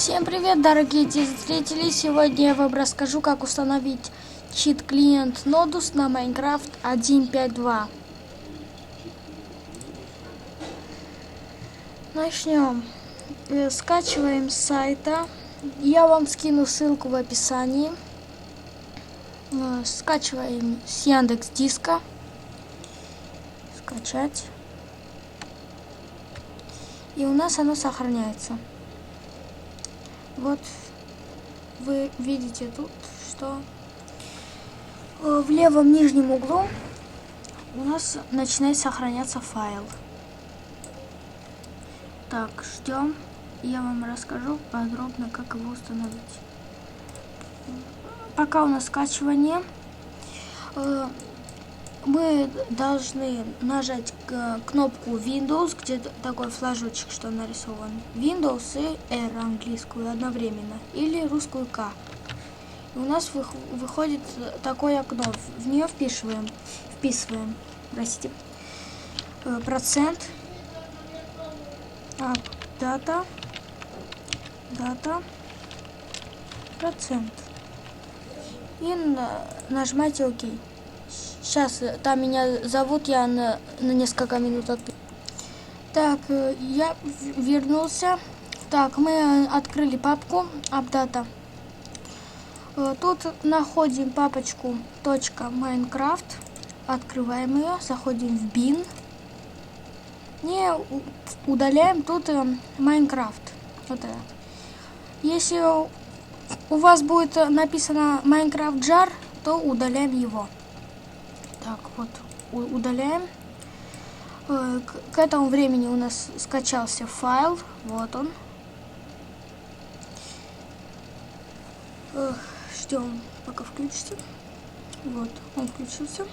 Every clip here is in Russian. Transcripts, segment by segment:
Всем привет, дорогие телезрители! Сегодня я вам расскажу, как установить чит-клиент Nodus на Minecraft 1.5.2. Начнем. Э, скачиваем с сайта. Я вам скину ссылку в описании. Э, скачиваем с Яндекс Диска. Скачать. И у нас оно сохраняется. Вот вы видите тут, что э, в левом нижнем углу у нас начинает сохраняться файл. Так, ждем. Я вам расскажу подробно, как его установить. Пока у нас скачивание, э, мы должны нажать кнопку Windows, где такой флажочек, что нарисован. Windows и R английскую одновременно. Или русскую К. И у нас выходит такое окно. В нее вписываем, вписываем, простите, э, процент, так, дата, дата, процент. И нажимаете ОК. Сейчас, э, там меня зовут, я на, на несколько минут отпи... Так, э, я вернулся. Так, мы э, открыли папку Апдата. Тут находим папочку .minecraft. Открываем ее, заходим в bin. Не удаляем тут Майнкрафт. Вот это. Если у вас будет написано Minecraft Jar, то удаляем его. Так, вот, удаляем. Э, к этому времени у нас скачался файл. Вот он. Ждем, пока включится. Вот, он включился.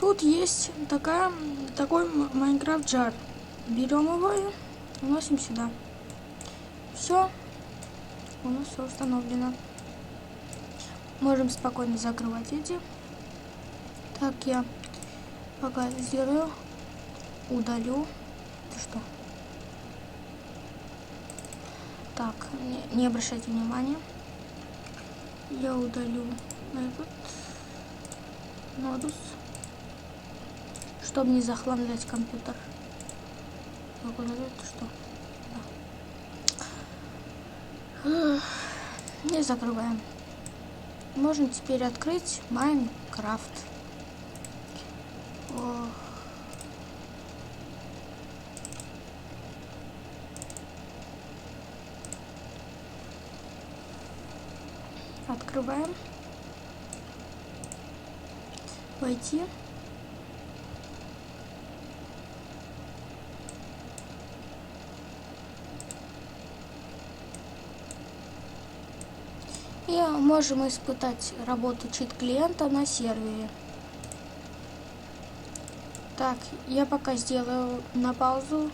Тут есть такая, такой Minecraft Jar. Берем его и уносим сюда. Все. У нас все установлено. Можем спокойно закрывать эти. Так, я пока сделаю, удалю. Это что? Так, не, не обращайте внимания. Я удалю этот нодус, чтобы не захламлять компьютер. Так, удалю это что? Да. Не закрываем. Можно теперь открыть Майнкрафт. Открываем. Войти. И можем испытать работу чит-клиента на сервере. Так, я пока сделаю на паузу.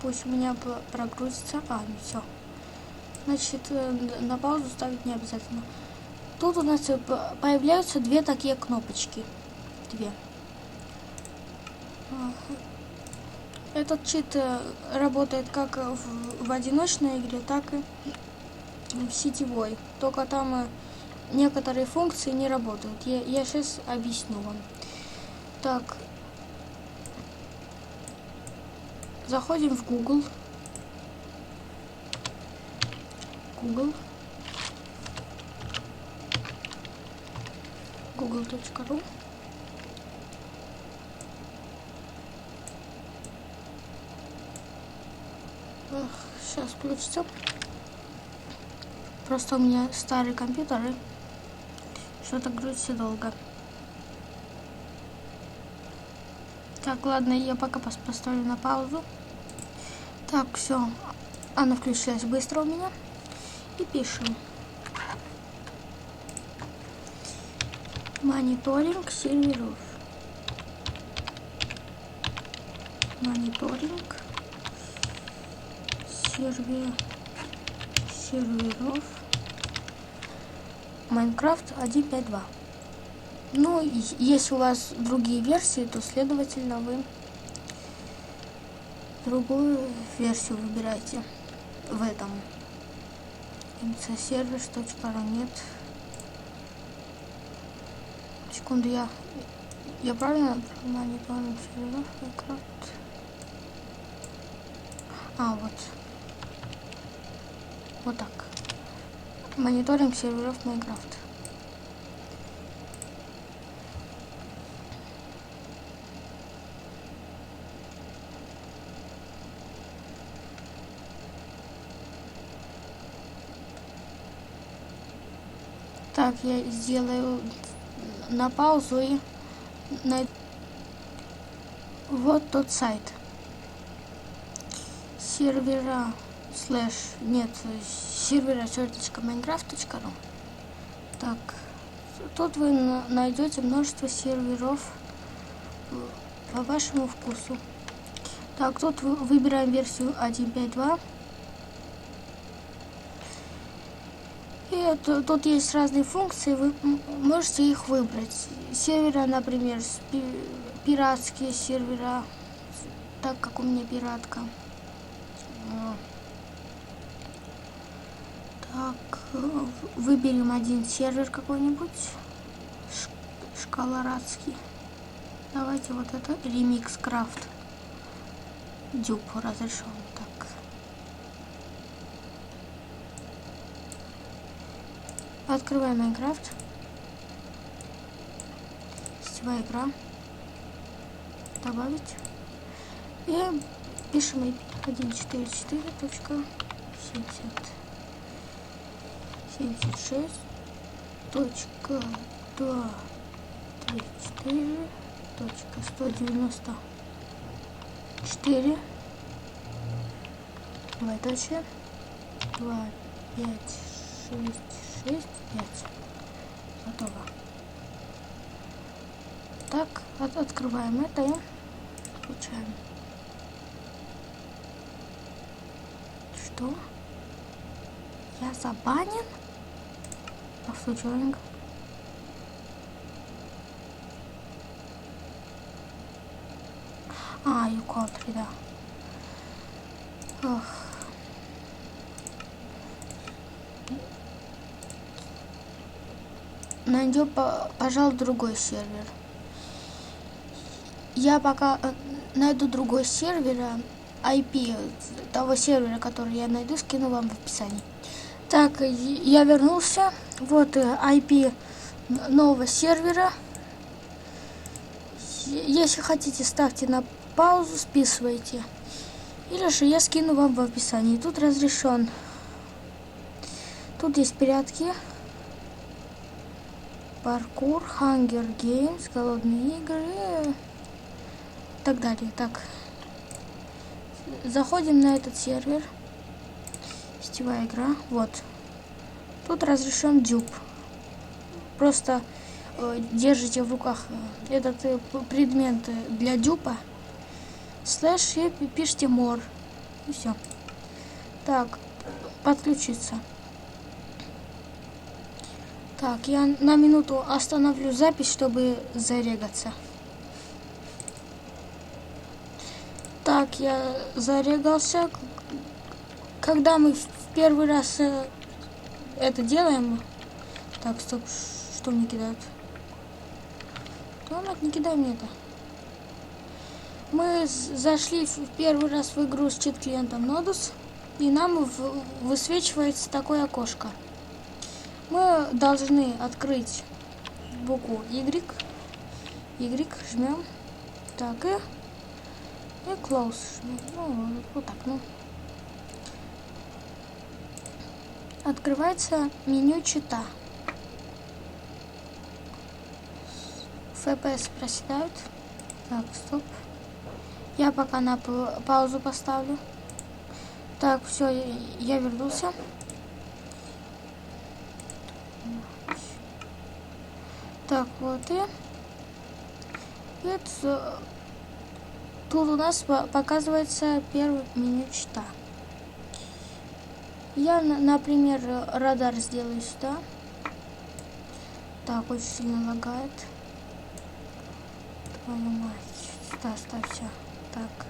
Пусть у меня прогрузится. А, ну все. Значит, э, на паузу ставить не обязательно. Тут у нас э, появляются две такие кнопочки. Две. Этот чит э, работает как в, в одиночной игре, так и в сетевой. Только там некоторые функции не работают. Я, я сейчас объясню вам. Так, Заходим в Google. Google. google.ru Сейчас включится. Просто у меня старый компьютер и что-то грузится долго. Так, ладно, я пока поставлю на паузу. Так, все. Она включилась быстро у меня. И пишем. Мониторинг серверов. Мониторинг сервер серверов Майнкрафт 1.5.2. Ну, если у вас другие версии, то, следовательно, вы другую версию выбираете в этом. mcservice.ru нет. Секунду, я... Я правильно мониторинг серверов Minecraft? А, вот. Вот так. Мониторинг серверов Minecraft. Так, я сделаю на паузу и найду вот тот сайт. Сервера слэш нет сервера черточка майнкрафт.ру Так, тут вы на- найдете множество серверов э, по вашему вкусу. Так, тут вы- выбираем версию 1.5.2. И тут есть разные функции, вы можете их выбрать. Сервера, например, пиратские сервера, так как у меня пиратка. Так, э, выберем один сервер какой-нибудь. Шкалорадский. Давайте вот это Remix Craft. Дюб разрешен. Открываем Майнкрафт. Сетевая игра. Добавить. И пишем IP 144.70 76 точка 2 3 4 точка 190 4 двоеточие 2 5 6 6 5 готово. Так от- открываем это и включаем. Что? Я забанен? Автоджойнинг а you country да. Ох. Найдем, по- пожалуй, другой сервер. Я пока э, найду другой сервер, а, IP того сервера, который я найду, скину вам в описании. Так, э, я вернулся. Вот э, IP нового сервера. Если хотите, ставьте на паузу, списывайте. Или же я скину вам в описании. Тут разрешен. Тут есть порядки. Паркур, Hunger Games, голодные игры и так далее. Так, заходим на этот сервер. Сетевая игра. Вот. Тут разрешен дюб. Просто э, держите в руках э, этот э, предмет э, для дюпа. Слэш и пи- пишите мор. И все. Так, подключиться. Так, я на минуту остановлю запись, чтобы зарегаться. Так, я зарегался. Когда мы в первый раз э, это делаем... Так, стоп, что мне кидают? Томат, не кидай мне это. Мы зашли в первый раз в игру с чит-клиентом Nodus, и нам высвечивается такое окошко. Должны открыть букву Y. Y жмем. Так, и, и close жмем. Ну, вот так, ну. Открывается меню чита. FPS проседают. Так, стоп. Я пока на пау- паузу поставлю. Так, все, я вернулся. Так, вот и... Это... Тут у нас по- показывается первое меню чита. Я, на- например, радар сделаю сюда. Так, очень сильно лагает. Твою мать. Сюда ставься. Так.